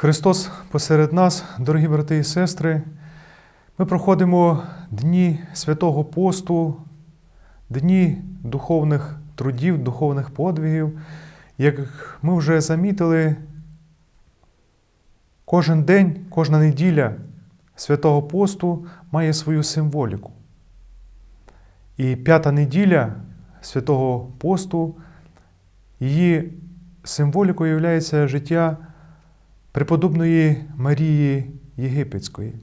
Христос посеред нас, дорогі брати і сестри, ми проходимо дні святого посту, дні духовних трудів, духовних подвигів. Як ми вже замітили, кожен день, кожна неділя святого посту має свою символіку. І п'ята неділя святого посту, її символікою є життя преподобної Марії Єгипетської.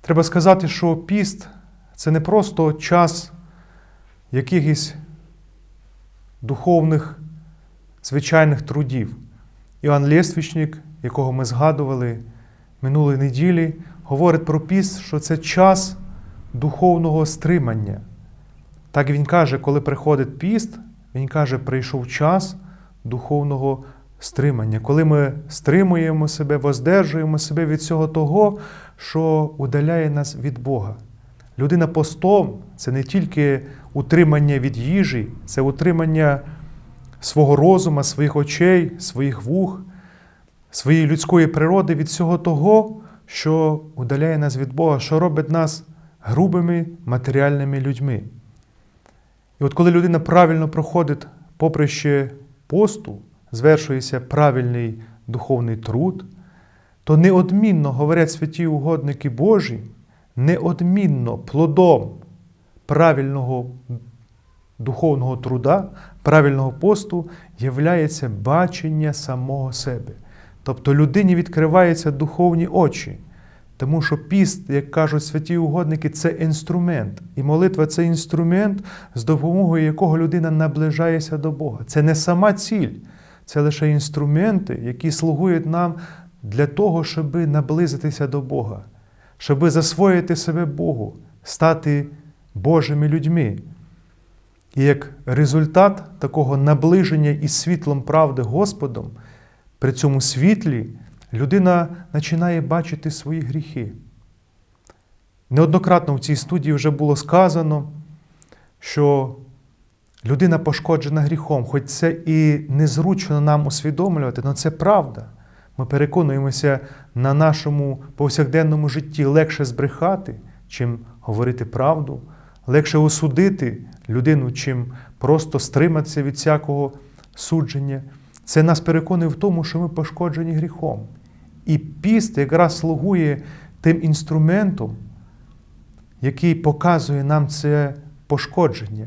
Треба сказати, що піст це не просто час якихось духовних, звичайних трудів. Іоанн Лєствічник, якого ми згадували минулої неділі, говорить про піст, що це час духовного стримання. Так він каже, коли приходить піст, він каже, прийшов час духовного стримання, коли ми стримуємо себе, воздержуємо себе від всього того, що удаляє нас від Бога. Людина постом це не тільки утримання від їжі, це утримання свого розуму, своїх очей, своїх вух, своєї людської природи від всього того, що удаляє нас від Бога, що робить нас грубими матеріальними людьми. І от коли людина правильно проходить поприще посту, звершується правильний духовний труд, то неодмінно, говорять святі угодники Божі, неодмінно плодом правильного духовного труда, правильного посту являється бачення самого себе. Тобто людині відкриваються духовні очі. Тому що піст, як кажуть святі угодники, це інструмент. І молитва це інструмент, з допомогою якого людина наближається до Бога. Це не сама ціль, це лише інструменти, які слугують нам для того, щоб наблизитися до Бога, щоб засвоїти себе Богу, стати Божими людьми. І як результат такого наближення із світлом правди Господом, при цьому світлі людина починає бачити свої гріхи. Неоднократно в цій студії вже було сказано, що людина пошкоджена гріхом, хоч це і незручно нам усвідомлювати, але це правда. Ми переконуємося на нашому повсякденному житті легше збрехати, чим говорити правду, легше осудити людину, чим просто стриматися від всякого судження. Це нас переконує в тому, що ми пошкоджені гріхом. І піст якраз слугує тим інструментом, який показує нам це пошкодження.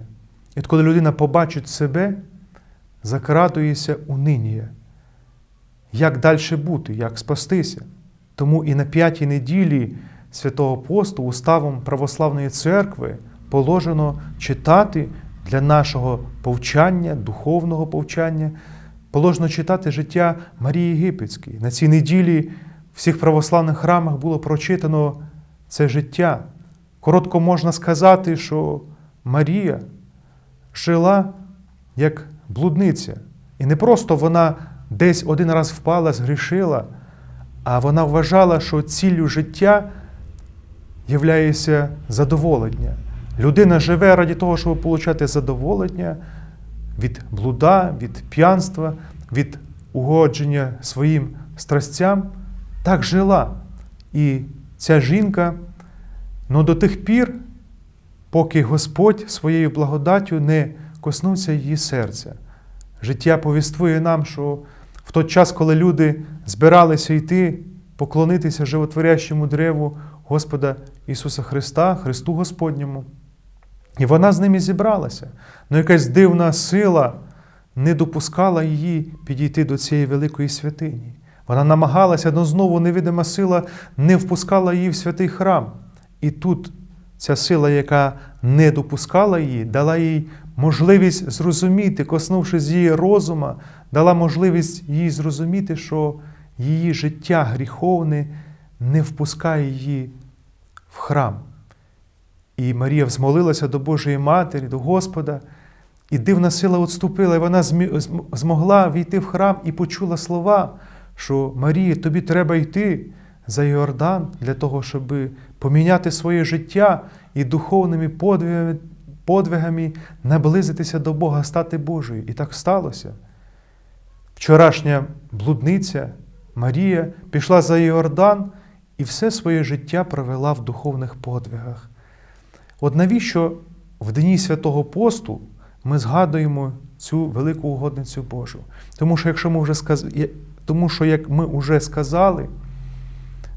І от коли людина побачить себе, закрадується унинія. Як далі бути, як спастися? Тому і на п'ятій неділі святого посту уставом Православної церкви положено читати для нашого повчання, духовного повчання, положено читати життя Марії Єгипетської. На цій неділі в всіх православних храмах було прочитано це життя. Коротко можна сказати, що Марія жила як блудниця. І не просто вона десь один раз впала, згрішила, а вона вважала, що ціллю життя являється задоволення. Людина живе раді того, щоб отримати задоволення від блуда, від п'янства, від угодження своїм страстям. Так жила. І ця жінка ну, до тих пір, поки Господь своєю благодаттю не коснувся її серця. Життя повіствує нам, що в той час, коли люди збиралися йти, поклонитися животворящому древу Господа Ісуса Христа, Христу Господньому, і вона з ними зібралася. Ну якась дивна сила не допускала її підійти до цієї великої святині. Вона намагалася, але знову невидима сила не впускала її в святий храм. І тут ця сила, яка не допускала її, дала їй можливість зрозуміти, коснувшись її розума, дала можливість їй зрозуміти, що її життя гріховне не впускає її в храм. І Марія взмолилася до Божої Матері, до Господа, і дивна сила відступила, і вона змогла війти в храм і почула слова, що Марія, тобі треба йти за Йордан для того, щоб поміняти своє життя і духовними подвигами, подвигами наблизитися до Бога, стати Божою. І так сталося. Вчорашня блудниця Марія пішла за Йордан і все своє життя провела в духовних подвигах. От навіщо в дні святого посту ми згадуємо цю велику угодницю Божу? Тому що, якщо ми вже сказ... тому що, як ми вже сказали,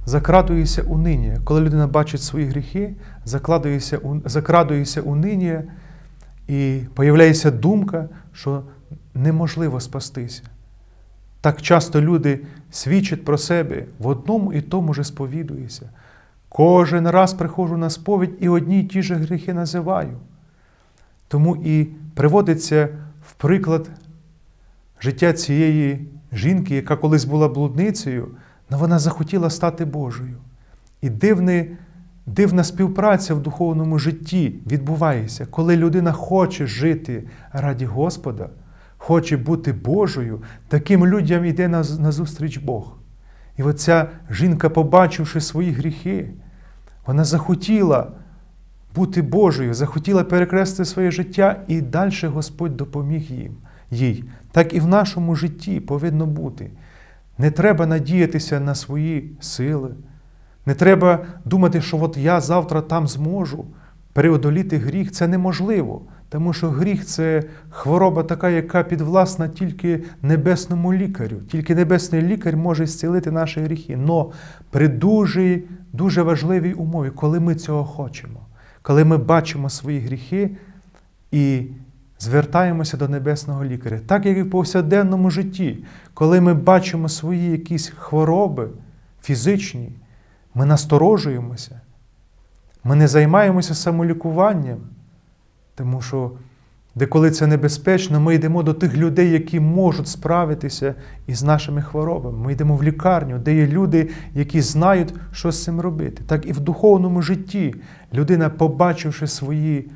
закрадується униння. Коли людина бачить свої гріхи, закрадується униння, і появляється думка, що неможливо спастися. Так часто люди свідчать про себе в одному і тому же сповідуються. Кожен раз приходжу на сповідь і одні й ті ж гріхи називаю. Тому і приводиться в приклад життя цієї жінки, яка колись була блудницею, але вона захотіла стати Божою. І дивне, дивна співпраця в духовному житті відбувається, коли людина хоче жити раді Господа, хоче бути Божою, таким людям йде на, на Бог. І оця жінка, побачивши свої гріхи, вона захотіла бути Божою, захотіла перекреслити своє життя, і далі Господь допоміг їм, їй. Так і в нашому житті повинно бути. Не треба надіятися на свої сили. Не треба думати, що от я завтра там зможу переодоліти гріх. Це неможливо, тому що гріх це хвороба така, яка підвласна тільки небесному лікарю. Тільки небесний лікар може зцілити наші гріхи. Но при дуже, дуже важливій умові, коли ми цього хочемо, коли ми бачимо свої гріхи і звертаємося до небесного лікаря. Так як і в повсякденному житті, коли ми бачимо свої якісь хвороби фізичні, ми насторожуємося, ми не займаємося самолікуванням, тому що деколи це небезпечно, ми йдемо до тих людей, які можуть справитися із нашими хворобами. Ми йдемо в лікарню, де є люди, які знають, що з цим робити. Так і в духовному житті людина, побачивши свої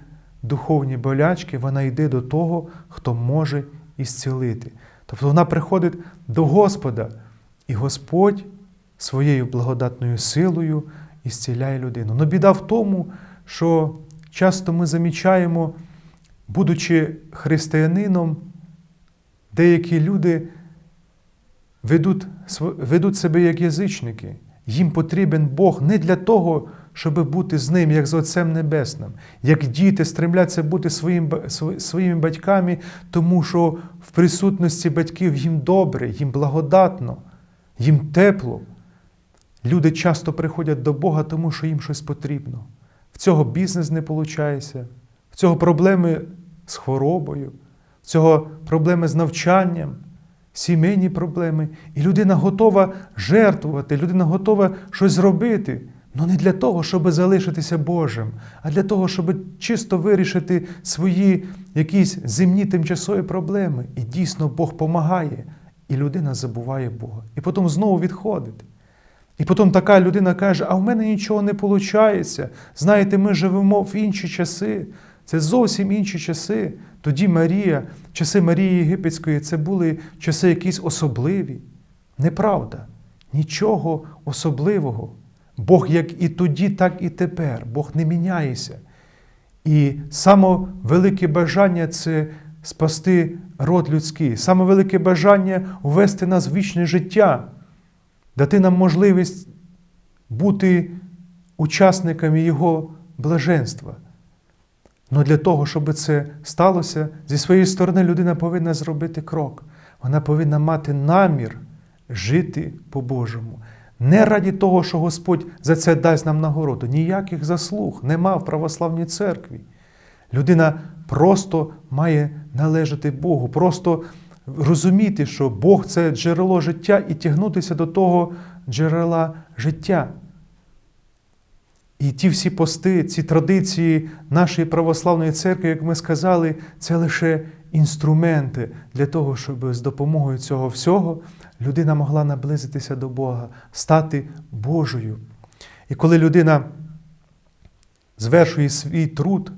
духовні болячки, вона йде до того, хто може ісцілити. Тобто вона приходить до Господа, і Господь своєю благодатною силою ісціляє людину. Но біда в тому, що часто ми замічаємо, будучи християнином, деякі люди ведуть, ведуть себе як язичники. Їм потрібен Бог не для того, щоб бути з ним, як з Отцем Небесним, як діти стремляться бути своїм, своїми батьками, тому що в присутності батьків їм добре, їм благодатно, їм тепло. Люди часто приходять до Бога, тому що їм щось потрібно. В цього бізнес не виходить, в цього проблеми з хворобою, в цього проблеми з навчанням, сімейні проблеми. І людина готова жертвувати, людина готова щось зробити. Ну не для того, щоб залишитися Божим, а для того, щоб чисто вирішити свої якісь земні тимчасові проблеми. І дійсно Бог допомагає, і людина забуває Бога. І потім знову відходить. І потім така людина каже: а в мене нічого не виходить. Знаєте, ми живемо в інші часи. Це зовсім інші часи. Тоді Марія, часи Марії Єгипетської, це були часи якісь особливі. Неправда. Нічого особливого. Бог як і тоді, так і тепер. Бог не міняється. І саме велике бажання це спасти род людський, саме велике бажання ввести нас в вічне життя, дати нам можливість бути учасниками Його блаженства. Але для того, щоб це сталося, зі своєї сторони людина повинна зробити крок. Вона повинна мати намір жити по-божому. Не раді того, що Господь за це дасть нам нагороду. Ніяких заслуг нема в православній церкві. Людина просто має належати Богу, просто розуміти, що Бог це джерело життя і тягнутися до того джерела життя. І ті всі пости, ці традиції нашої православної церкви, як ми сказали, це лише інструменти для того, щоб з допомогою цього всього людина могла наблизитися до Бога, стати Божою. І коли людина звершує свій труд,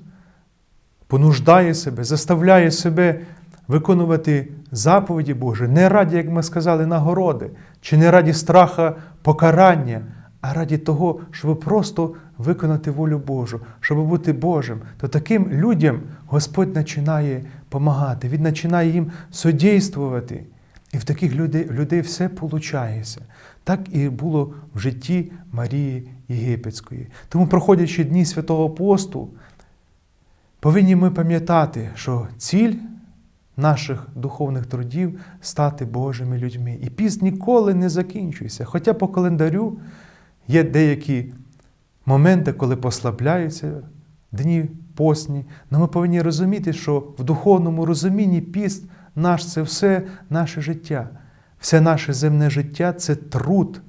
понуждає себе, заставляє себе виконувати заповіді Божі, не раді, як ми сказали, нагороди, чи не раді страха покарання, а раді того, щоб просто виконати волю Божу, щоб бути Божим, то таким людям Господь починає допомагати, Він починає їм содействувати. І в таких людей, людей все виходить. Так і було в житті Марії Єгипетської. Тому, проходячи дні Святого Посту, повинні ми пам'ятати, що ціль наших духовних трудів стати Божими людьми. І піст ніколи не закінчується. Хоча по календарю є деякі моменти, коли послабляються дні постні, але ми повинні розуміти, що в духовному розумінні піст наш це все наше життя. Все наше земне життя це труд,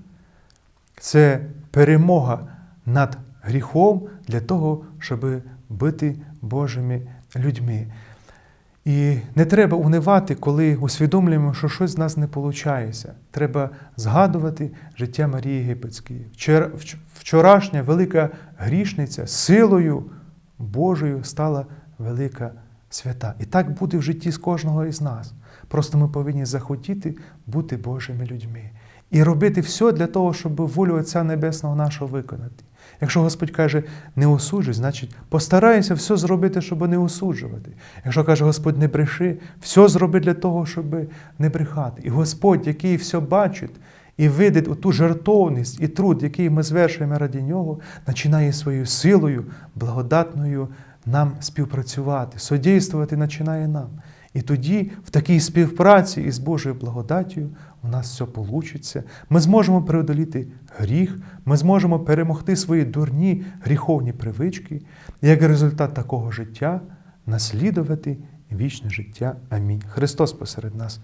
це перемога над гріхом для того, щоб бути Божими людьми. І не треба унивати, коли усвідомлюємо, що щось з нас не виходить. Треба згадувати життя Марії Єгипетської. Вчорашня велика грішниця силою Божою стала велика свята. І так буде в житті з кожного із нас. Просто ми повинні захотіти бути Божими людьми і робити все для того, щоб волю Отця Небесного нашого виконати. Якщо Господь каже, не осуджуй, значить постарайся все зробити, щоб не осуджувати. Якщо каже Господь, не бреши, все зроби для того, щоб не брехати. І Господь, який все бачить і видить оту жертовність і труд, який ми звершуємо раді нього, починає своєю силою, благодатною нам співпрацювати, содействувати починає нам. І тоді, в такій співпраці із Божою благодаттю, у нас все вийде. Ми зможемо преодоліти гріх, ми зможемо перемогти свої дурні гріховні привички, як результат такого життя наслідувати вічне життя. Амінь. Христос посеред нас.